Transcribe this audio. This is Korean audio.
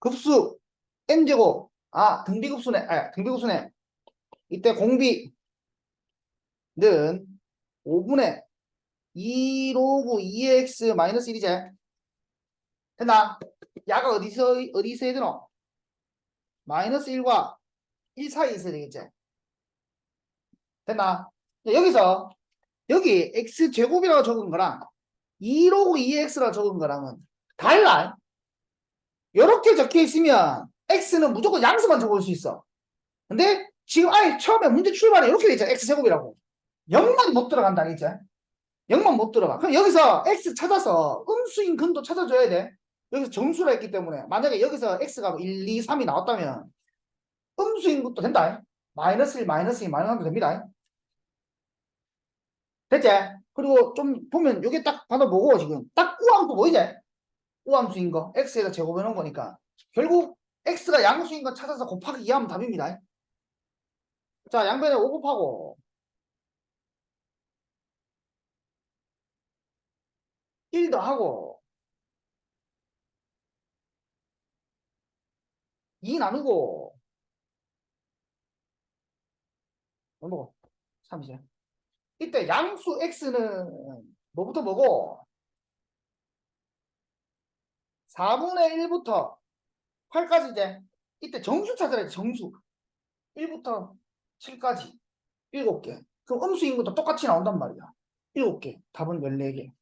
급수 n제곱 아 등비급수네 아 등비급수네 이때 공비는 5분의 2 로그 2x 마이너스 1이제 됐나? 야가 어디서 어디 있어야 되노? 마이너스 1과 1 사이에 있어야 되겠지 됐나? 자, 여기서 여기 x 제곱이라고 적은 거랑 2 로그 2x라고 적은 거랑은 달라 이렇게 적혀 있으면 x는 무조건 양수만 적을 수 있어. 근데 지금 아예 처음에 문제 출발에 이렇게 돼 있잖아. X 제곱이라고. 0만 못 들어간다 이제. 0만 못 들어가. 그럼 여기서 x 찾아서 음수인 근도 찾아줘야 돼. 여기서 정수라 했기 때문에. 만약에 여기서 x가 1, 2, 3이 나왔다면 음수인 것도 된다. 마이너스 1, 마이너스 2, 마이너스 3도 됩니다. 됐지? 그리고 좀 보면 이게 딱 뭐고 지금 딱 우함수 보이지? 우함수인 거 x에다 제곱해 놓은 거니까 결국 x가 양수인 거 찾아서 곱하기 2하면 답입니다. 자 양변에 5 곱하고 1 더하고 2 나누고 뭐고 3이죠 이때 양수 x는 뭐부터 뭐고 4분의 1부터 8까지 이제 이때 정수 돼 정수. 1부터 7까지. 7개. 그럼 음수인 것도 똑같이 나온단 말이야. 7개. 답은 14개